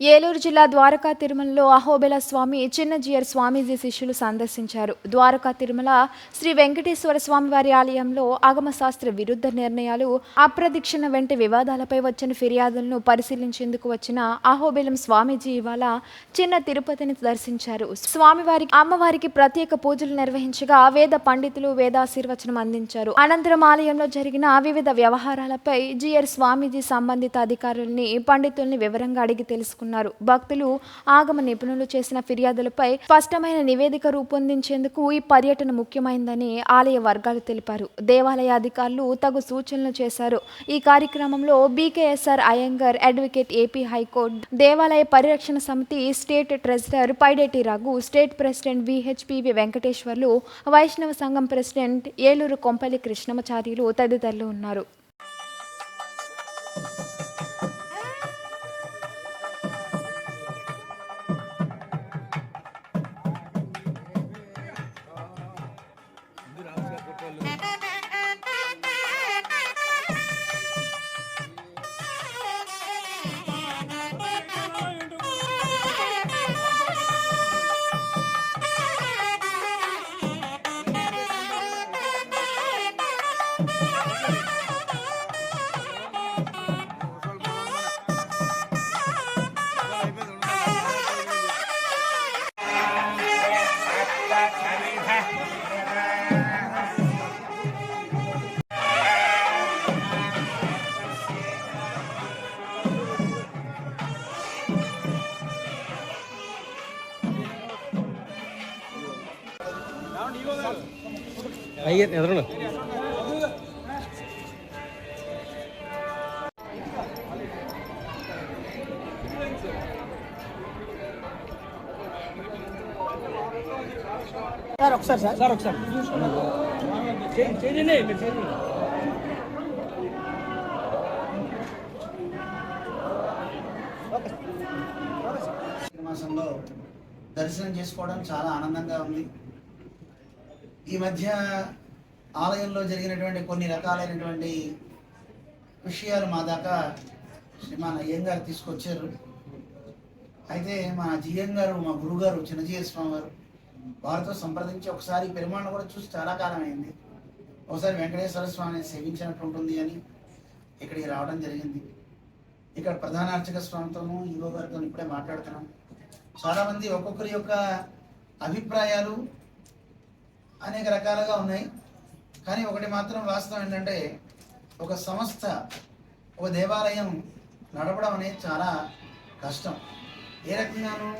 ఏలూరు జిల్లా ద్వారకా తిరుమలలో అహోబెల స్వామి చిన్నజీయర్ స్వామీజీ శిష్యులు సందర్శించారు. ద్వారకా తిరుమల శ్రీ వెంకటేశ్వర స్వామి వారి ఆలయంలో ఆగమశాస్త్ర విరుద్ధ నిర్ణయాలు అప్రదక్షిణ వెంట వివాదాలపై వచ్చిన ఫిర్యాదులను పరిశీలించేందుకు వచ్చిన అహోబెలం స్వామీజీ ఇవాళ చిన్న తిరుపతిని దర్శించారు. స్వామివారి అమ్మవారికి ప్రత్యేక పూజలు నిర్వహించగా వేద పండితులు వేదాశీర్వచనం అందించారు. అనంతరం ఆలయంలో జరిగిన వివిధ వ్యవహారాలపై జిఆర్ స్వామీజీ సంబంధిత అధికారుల్ని పండితుల్ని వివరంగా అడిగి తెలుసుకున్నారు. భక్తులు ఆగమ నిపుణులు చేసిన ఫిర్యాదులపై స్పష్టమైన నివేదిక రూపొందించేందుకు ఈ పర్యటన ముఖ్యమైందని ఆలయ వర్గాలు తెలిపారు. దేవాలయ అధికారులు తగు సూచనలు చేశారు. ఈ కార్యక్రమంలో BKSR Iyengar advocate AP high court దేవాలయ పరిరక్షణ సమితి state treasurer Paideti Raghu state president VHPV Venkateswarlu Vaishnava Sangham president Eluru Kompalli Krishnamacharyulu తదితరులు ఉన్నారు. అయ్యే ఎదురును. సార్ ఒకసారి సార్. సార్ ఒకసారి. చేయండి మీరు చేయండి. మాసంలో దర్శనం చేసుకోవడం చాలా ఆనందంగా ఉంది. ఈ మధ్య ఆలయంలో జరిగినటువంటి కొన్ని రకాలైనటువంటి విషయాలు మా దాకా శ్రీమాన్ అయ్యం గారు తీసుకొచ్చారు. అయితే మా జిఎం గారు మా గురుగారు చిన్నజీయ స్వామి గారు వారితో సంప్రదించి ఒకసారి పెరుమాణం కూడా చూసి చాలా కాలం అయింది ఒకసారి వెంకటేశ్వర స్వామిని సేవించినట్టు ఉంటుంది అని ఇక్కడికి రావడం జరిగింది. ఇక్కడ ప్రధాన అర్చక స్వామితోనూ ఈవో గారితో ఇప్పుడే మాట్లాడుతున్నాం. చాలామంది ఒక్కొక్కరి యొక్క అభిప్రాయాలు అనేక రకాలుగా ఉన్నాయి. కానీ ఒకటి మాత్రం వాస్తవం ఏంటంటే ఒక సంస్థ ఒక దేవాలయం నడపడం అనేది చాలా కష్టం. ఏ రకంగానూ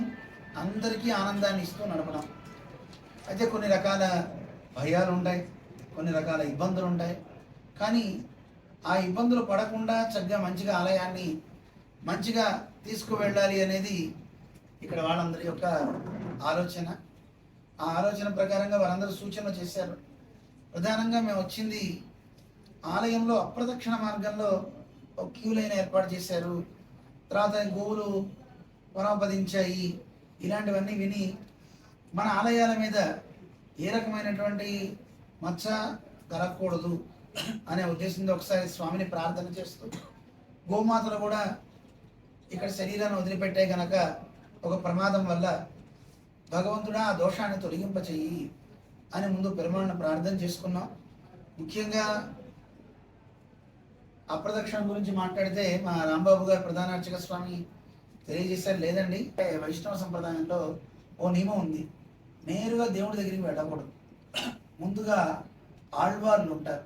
అందరికీ ఆనందాన్ని ఇస్తూ నడపడం. అయితే కొన్ని రకాల భయాలు ఉంటాయి కొన్ని రకాల ఇబ్బందులు ఉంటాయి. కానీ ఆ ఇబ్బందులు పడకుండా చక్కగా మంచిగా ఆలయాన్ని మంచిగా తీసుకువెళ్ళాలి అనేది ఇక్కడ వాళ్ళందరి యొక్క ఆలోచన. ఆ ఆలోచన ప్రకారంగా వారందరూ సూచనలు చేశారు. ప్రధానంగా మేము వచ్చింది ఆలయంలో అప్రదక్షిణ మార్గంలో ఒక క్యూ లైన్ ఏర్పాటు చేశారు. తర్వాత గోవులు పునఃపదించాయి ఇలాంటివన్నీ విని మన ఆలయాల మీద ఏ రకమైనటువంటి మచ్చ కలగకూడదు అనే ఉద్దేశంతో ఒకసారి స్వామిని ప్రార్థన చేస్తూ గోమాతలు కూడా ఇక్కడ శరీరాన్ని వదిలిపెట్టే గనక ఒక ప్రమాదం వల్ల భగవంతుడా ఆ దోషాన్ని తొలగింపచేయి అని ముందు పెరుమాళ్ళను ప్రార్థన చేసుకున్నాం. ముఖ్యంగా అప్రదక్షిణ గురించి మాట్లాడితే మా రాంబాబు గారు ప్రధాన అర్చక స్వామి తెలియజేశారు లేదండి. వైష్ణవ సంప్రదాయంలో ఓ నియమం ఉంది. నేరుగా దేవుడి దగ్గరికి వెళ్ళకూడదు. ముందుగా ఆళ్వార్లు ఉంటారు.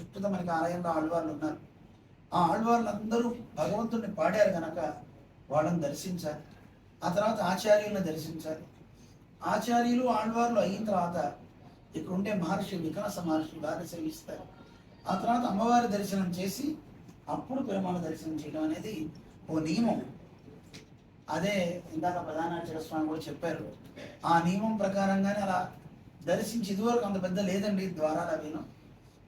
చుట్టూ మనకి ఆలయంలో ఆళ్వార్లు ఉన్నారు. ఆ ఆళ్వార్లు అందరూ భగవంతుడిని పాడారు కనుక వాళ్ళని దర్శించాలి. ఆ తర్వాత ఆచార్యులను దర్శించాలి. ఆచార్యులు ఆళ్వార్లు అయిన తర్వాత ఇక్కడ ఉండే మహర్షి వికాస మహర్షి వారిని సేవిస్తారు. ఆ తర్వాత అమ్మవారి దర్శనం చేసి అప్పుడు పెరుమాళ దర్శనం చేయడం అనేది ఓ నియమం. అదే ఇందాక ప్రధానాచార్య స్వామి కూడా చెప్పారు. ఆ నియమం ప్రకారంగానే అలా దర్శించి ఇదివరకు అంత పెద్ద లేదండి ద్వారాలు అవిను.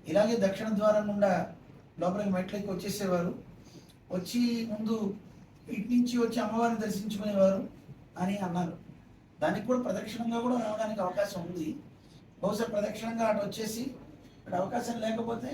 ఇలాగే దక్షిణ ద్వారం గుండా లోపలికి మెట్లకి వచ్చేసేవారు. వచ్చి ముందు ఇటు నుంచి వచ్చి అమ్మవారిని దర్శించుకునేవారు అని అన్నారు. దానికి కూడా ప్రదక్షిణంగా కూడా రావడానికి అవకాశం ఉంది. బహుశా ప్రదక్షిణంగా అటు వచ్చేసి ఇక్కడ అవకాశం లేకపోతే